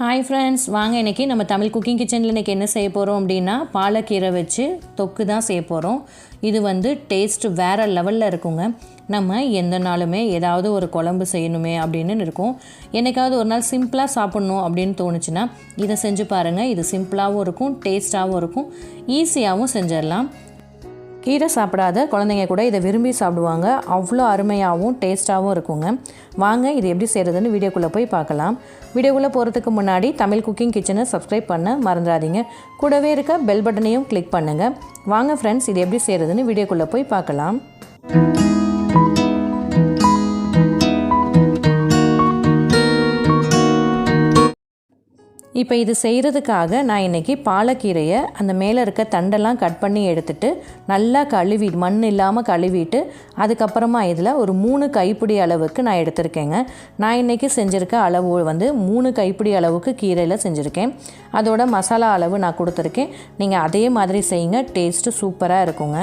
Hi friends வாங்க இன்றைக்கி நம்ம தமிழ் குக்கிங் கிச்சனில் இன்றைக்கி என்ன செய்ய போகிறோம் அப்படின்னா பாலக்கீரை வச்சு தொக்கு தான் செய்ய போகிறோம் இது வந்து டேஸ்ட் வேறு லெவலில் இருக்குங்க. நம்ம எந்த நாளுமே ஏதாவது ஒரு குழம்பு செய்யணுமே அப்படின்னு இருக்கும். என்னைக்காவது ஒரு நாள் சிம்பிளாக சாப்பிட்ணும் அப்படின்னு தோணுச்சுன்னா இதை செஞ்சு பாருங்கள் இது சிம்பிளாகவும் இருக்கும் டேஸ்ட்டாகவும் இருக்கும். ஈஸியாகவும் செஞ்சிடலாம். கீரை சாப்பிடாத குழந்தைங்க கூட இதை விரும்பி சாப்பிடுவாங்க. அவ்வளோ அருமையாகவும் டேஸ்ட்டாகவும் இருக்குங்க. வாங்க இது எப்படி செய்கிறதுன்னு வீடியோக்குள்ளே போய் பார்க்கலாம். வீடியோக்குள்ளே போகிறதுக்கு முன்னாடி தமிழ் குக்கிங் கிச்சனை சப்ஸ்கிரைப் பண்ண மறந்துடாதீங்க. கூடவே இருக்க பெல் பட்டனையும் கிளிக் பண்ணுங்கள் வாங்க ஃப்ரெண்ட்ஸ் இது எப்படி செய்கிறதுன்னு வீடியோக்குள்ளே போய் பார்க்கலாம். இப்போ இது செய்கிறதுக்காக நான் இன்றைக்கி பாலக்கீரையை அந்த மேலே இருக்க தண்டெல்லாம் கட் பண்ணி எடுத்துட்டு நல்லா கழுவி மண் இல்லாமல் கழுவிட்டு அதுக்கப்புறமா இதில் ஒரு மூணு கைப்பிடி அளவுக்கு நான் எடுத்திருக்கேங்க. நான் இன்றைக்கி செஞ்சுருக்க அளவு வந்து மூணு கைப்பிடி அளவுக்கு கீரையில் செஞ்சுருக்கேன். அதோட மசாலா அளவு நான் கொடுத்துருக்கேன். நீங்கள் அதே மாதிரி செய்யுங்க டேஸ்ட்டு சூப்பராக இருக்குங்க.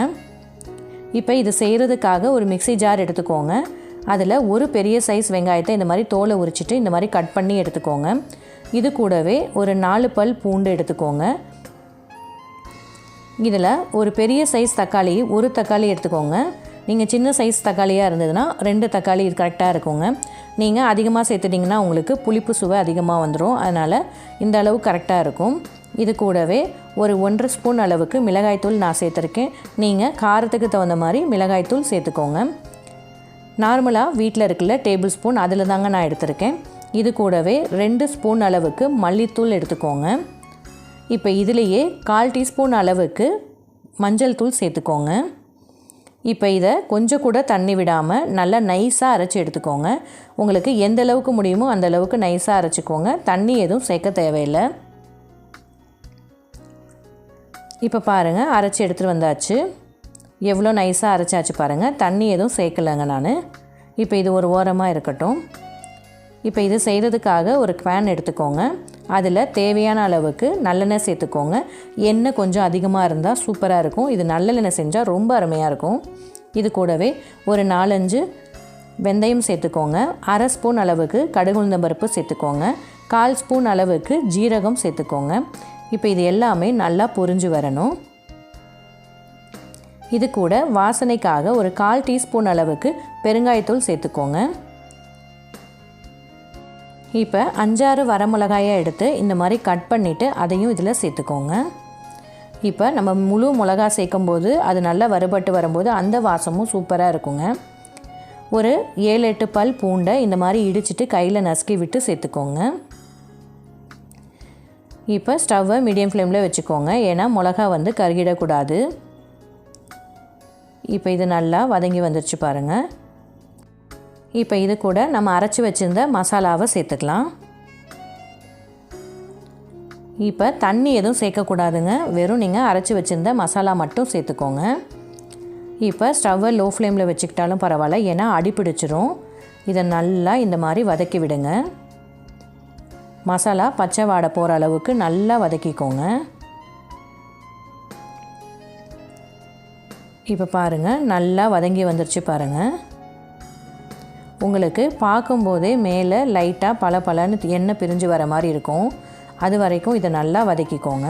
இப்போ இது செய்கிறதுக்காக ஒரு மிக்ஸி ஜார் எடுத்துக்கோங்க. அதில் ஒரு பெரிய சைஸ் வெங்காயத்தை இந்த மாதிரி தோலை உரிச்சிட்டு இந்த மாதிரி கட் பண்ணி எடுத்துக்கோங்க. இது கூடவே ஒரு நாலு பல் பூண்டு எடுத்துக்கோங்க. இதில் ஒரு பெரிய சைஸ் தக்காளி ஒரு தக்காளி எடுத்துக்கோங்க. நீங்கள் சின்ன சைஸ் தக்காளியாக இருந்ததுன்னா ரெண்டு தக்காளி கரெக்டாக இருக்குங்க. நீங்கள் அதிகமாக சேர்த்துட்டிங்கன்னா உங்களுக்கு புளிப்பு சுவை அதிகமாக வந்துடும் அதனால் இந்த அளவு கரெக்டாக இருக்கும். இது கூடவே ஒரு ஒன்றரை ஸ்பூன் அளவுக்கு மிளகாய்த்தூள் நான் சேர்த்துருக்கேன். நீங்கள் காரத்துக்கு தகுந்த மாதிரி மிளகாய்த்தூள் சேர்த்துக்கோங்க. நார்மலாக வீட்டில் இருக்கிற டேபிள் ஸ்பூன் அதில் தாங்க நான் எடுத்திருக்கேன். இது கூடவே ரெண்டு ஸ்பூன் அளவுக்கு மல்லித்தூள் எடுத்துக்கோங்க. இப்போ இதுலேயே கால் டீஸ்பூன் அளவுக்கு மஞ்சள் தூள் சேர்த்துக்கோங்க. இப்போ இதை கொஞ்சம் கூட தண்ணி விடாமல் நல்லா நைஸாக அரைச்சி எடுத்துக்கோங்க. உங்களுக்கு எந்த அளவுக்கு முடியுமோ அந்த அளவுக்கு நைஸாக அரைச்சிக்கோங்க. தண்ணி எதுவும் சேர்க்க தேவையில்லை. இப்போ பாருங்கள் அரைச்சி எடுத்துகிட்டு வந்தாச்சு. எவ்வளோ நைஸாக அரைச்சாச்சு பாருங்கள் தண்ணி எதுவும் சேர்க்கலைங்க நான். இப்போ இது ஒரு ஓரமாக இருக்கட்டும். இப்போ இது செய்கிறதுக்காக ஒரு குவேன் எடுத்துக்கோங்க. அதில் தேவையான அளவுக்கு நல்லெண்ணெய் சேர்த்துக்கோங்க. எண்ணெய் கொஞ்சம் அதிகமாக இருந்தால் சூப்பராக இருக்கும். இது நல்லெண்ணெய் செஞ்சால் ரொம்ப அருமையாக இருக்கும். இது கூடவே ஒரு நாலஞ்சு வெந்தயம் சேர்த்துக்கோங்க. அரை ஸ்பூன் அளவுக்கு கடுகுளுந்த பருப்பு சேர்த்துக்கோங்க. கால் ஸ்பூன் அளவுக்கு ஜீரகம் சேர்த்துக்கோங்க. இப்போ இது எல்லாமே நல்லா பொரிஞ்சு வரணும். இது கூட வாசனைக்காக ஒரு கால் டீஸ்பூன் அளவுக்கு பெருங்காயத்தூள் சேர்த்துக்கோங்க. இப்போ அஞ்சாறு வரமிளகாயை எடுத்து இந்த மாதிரி கட் பண்ணிவிட்டு அதையும் இதில் சேர்த்துக்கோங்க. இப்போ நம்ம முழு மிளகா சேர்க்கும்போது அது நல்லா வறுபட்டு வரும்போது அந்த வாசமும் சூப்பராக இருக்குங்க. ஒரு ஏழு எட்டு பல் பூண்டை இந்த மாதிரி இடிச்சிட்டு கையில் நசுக்கி விட்டு சேர்த்துக்கோங்க. இப்போ ஸ்டவ்வை மீடியம் ஃப்ளேமில் வச்சுக்கோங்க. ஏன்னா மிளகா வந்து கருகிடக்கூடாது. இப்போ இது நல்லா வதங்கி வந்துருச்சு பாருங்கள் இப்போ இது கூட நம்ம அரைச்சி வச்சுருந்த மசாலாவை சேர்த்துக்கலாம். இப்போ தண்ணி எதுவும் சேர்க்கக்கூடாதுங்க. வெறும் நீங்கள் அரைச்சி வச்சுருந்த மசாலா மட்டும் சேர்த்துக்கோங்க. இப்போ ஸ்டவ்வை லோ ஃப்ளேமில் வச்சுக்கிட்டாலும் பரவாயில்ல ஏன்னா அடி பிடிச்சிரும். இதை நல்லா இந்த மாதிரி வதக்கி விடுங்க. மசாலா பச்சை வாடை போகிற அளவுக்கு நல்லா வதக்கிக்கோங்க. இப்போ பாருங்கள் நல்லா வதங்கி வந்துருச்சு பாருங்கள் உங்களுக்கு பார்க்கும்போதே மேலே லைட்டாக பல பலன்னு எண்ணெய் பிரிஞ்சு வர மாதிரி இருக்கும். அது வரைக்கும் இதை நல்லா வதக்கிக்கோங்க.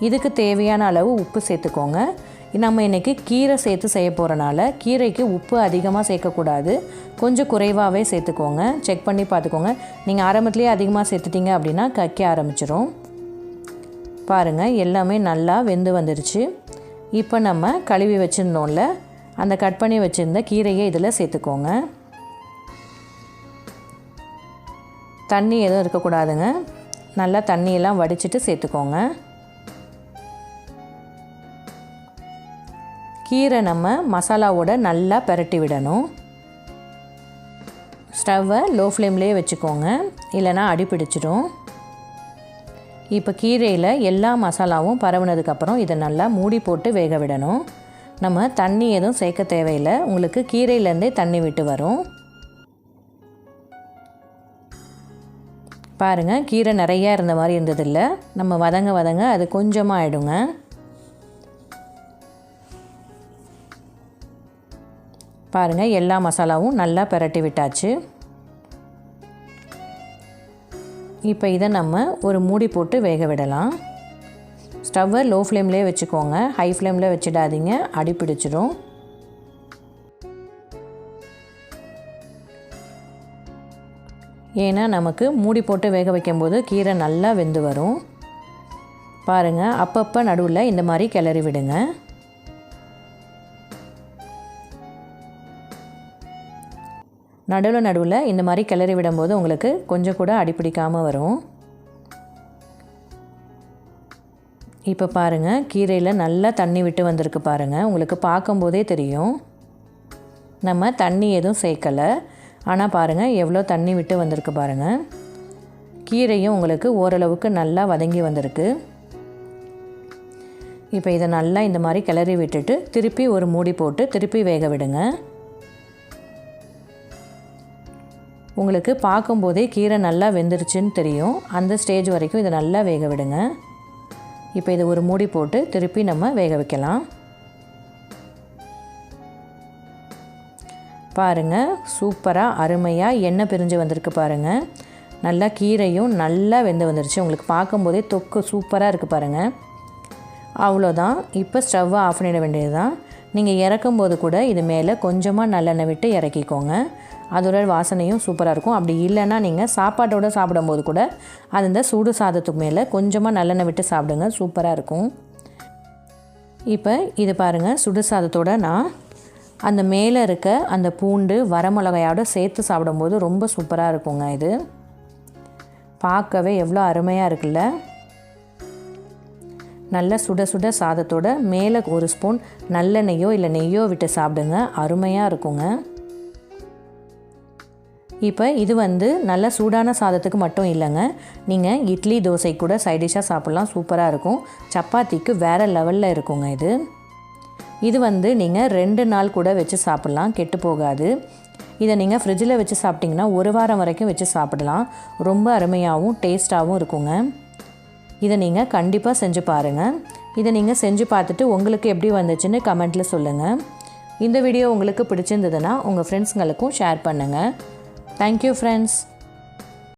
இதுக்கு தேவையான அளவு உப்பு சேர்த்துக்கோங்க. நம்ம இன்றைக்கி கீரை சேர்த்து செய்ய போகிறனால கீரைக்கு உப்பு அதிகமாக சேர்க்கக்கூடாது. கொஞ்சம் குறைவாகவே சேர்த்துக்கோங்க. செக் பண்ணி பார்த்துக்கோங்க. நீங்கள் ஆரம்பத்துலேயே அதிகமாக சேர்த்துட்டிங்க அப்படின்னா கக்க ஆரம்பிச்சிரும். பாருங்கள் எல்லாமே நல்லா வெந்து வந்துருச்சு. இப்போ நம்ம கழுவி வச்சுருந்தோம்ல அந்த கட் பண்ணி வச்சுருந்த கீரையை இதில் சேர்த்துக்கோங்க. தண்ணி எதுவும் இருக்கக்கூடாதுங்க. நல்லா தண்ணியெல்லாம் வடிச்சிட்டு சேர்த்துக்கோங்க. கீரை நம்ம மசாலாவோட நல்லா பெரட்டி விடணும். ஸ்டவ்வை லோ ஃப்ளேம்லேயே வச்சுக்கோங்க. இல்லைனா அடி பிடிச்சிடும். இப்போ கீரையில் எல்லா மசாலாவும் பரவுனதுக்கப்புறம் இதை நல்லா மூடி போட்டு வேக விடணும். நம்ம தண்ணி எதுவும் சேர்க்க தேவையில்லை. உங்களுக்கு கீரையிலேருந்தே தண்ணி விட்டு வரும். பாருங்கள் கீரை நிறையா இருந்த மாதிரி இருந்ததில்ல. நம்ம வதங்க வதங்க அது கொஞ்சமாக ஆகிடுங்க பாருங்கள் எல்லா மசாலாவும் நல்லா பிரட்டி விட்டாச்சு. இப்போ இதை நம்ம ஒரு மூடி போட்டு வேக விடலாம். ஸ்டவ்வை லோ ஃப்ளேம்லேயே வச்சுக்கோங்க. ஹை ஃப்ளேமில் வச்சிடாதீங்க. அடி பிடிச்சிடும். ஏன்னா நமக்கு மூடி போட்டு வேக வைக்கும்போது கீரை நல்லா வெந்து வரும். பாருங்கள் அப்பப்போ நடுவில் இந்த மாதிரி கிளறி விடுங்க. நடுவில் நடுவில் இந்த மாதிரி கிளறி விடும்போது உங்களுக்கு கொஞ்சம் கூட அடிப்பிடிக்காமல் வரும். இப்போ பாருங்கள் கீரையில் நல்லா தண்ணி விட்டு வந்திருக்கு பாருங்கள் உங்களுக்கு பார்க்கும்போதே தெரியும். நம்ம தண்ணி எதுவும் சேர்க்கலை. ஆனால் பாருங்கள் எவ்வளோ தண்ணி விட்டு வந்திருக்கு பாருங்கள் கீரையும் உங்களுக்கு ஓரளவுக்கு நல்லா வதங்கி வந்திருக்கு. இப்போ இதை நல்லா இந்த மாதிரி கிளறி விட்டுட்டு திருப்பி ஒரு மூடி போட்டு திருப்பி வேக விடுங்க. உங்களுக்கு பார்க்கும்போதே கீரை நல்லா வெந்துருச்சுன்னு தெரியும். அந்த ஸ்டேஜ் வரைக்கும் இதை நல்லா வேக விடுங்க. இப்போ இதை ஒரு மூடி போட்டு திருப்பி நம்ம வேக வைக்கலாம். பாருங்கள் சூப்பராக அருமையாக எண்ணெய் பிரிஞ்சு வந்திருக்கு பாருங்கள் நல்லா கீரையும் நல்லா வெந்து வந்துருச்சு. உங்களுக்கு பார்க்கும்போதே தொக்கு சூப்பராக இருக்குது பாருங்கள் அவ்வளோதான். இப்போ ஸ்டவ்வை ஆஃப் பண்ணிட வேண்டியது தான் நீங்கள் இறக்கும்போது கூட இது மேலே கொஞ்சமாக நல்லெண்ணெய் விட்டு இறக்கிக்கோங்க. அதோட வாசனையும் சூப்பராக இருக்கும். அப்படி இல்லைன்னா நீங்கள் சாப்பாட்டோடு சாப்பிடும்போது கூட அது இந்த சூடு சாதத்துக்கு மேலே கொஞ்சமாக நல்லெண்ணெய் விட்டு சாப்பிடுங்க சூப்பராக இருக்கும். இப்போ இது பாருங்கள் சுடு சாதத்தோட நான் அந்த மேலே இருக்க அந்த பூண்டு வரமிளகையோட சேர்த்து சாப்பிடும்போது ரொம்ப சூப்பராக இருக்குங்க இது. பார்க்கவே எவ்வளோ அருமையாக இருக்குல்ல? நல்ல சுட சுட சாதத்தோட மேலே ஒரு ஸ்பூன் நல்லெண்ணெய்யோ இல்லை நெய்யோ விட்டு சாப்பிடுங்க அருமையாக இருக்குங்க. இப்போ இது வந்து நல்ல சூடான சாதத்துக்கு மட்டும் இல்லைங்க. நீங்கள் இட்லி தோசை கூட சைடிஷாக சாப்பிட்லாம். சூப்பராக இருக்கும். சப்பாத்திக்கு வேறு லெவலில் இருக்குங்க இது. இது வந்து நீங்கள் ரெண்டு நாள் கூட வச்சு சாப்பிட்லாம். கெட்டு போகாது. இதை நீங்கள் ஃப்ரிட்ஜில் வச்சு சாப்பிட்டிங்கன்னா ஒரு வாரம் வரைக்கும் வச்சு சாப்பிடலாம். ரொம்ப அருமையாகவும் டேஸ்ட்டாகவும் இருக்குங்க. இதை நீங்கள் கண்டிப்பாக செஞ்சு பாருங்கள் இதை நீங்கள் செஞ்சு பார்த்துட்டு உங்களுக்கு எப்படி வந்துச்சுன்னு கமெண்ட்டில் சொல்லுங்கள் இந்த வீடியோ உங்களுக்கு பிடிச்சிருந்ததுன்னா உங்கள் ஃப்ரெண்ட்ஸுங்களுக்கும் ஷேர் பண்ணுங்கள் தேங்க்யூ ஃப்ரெண்ட்ஸ்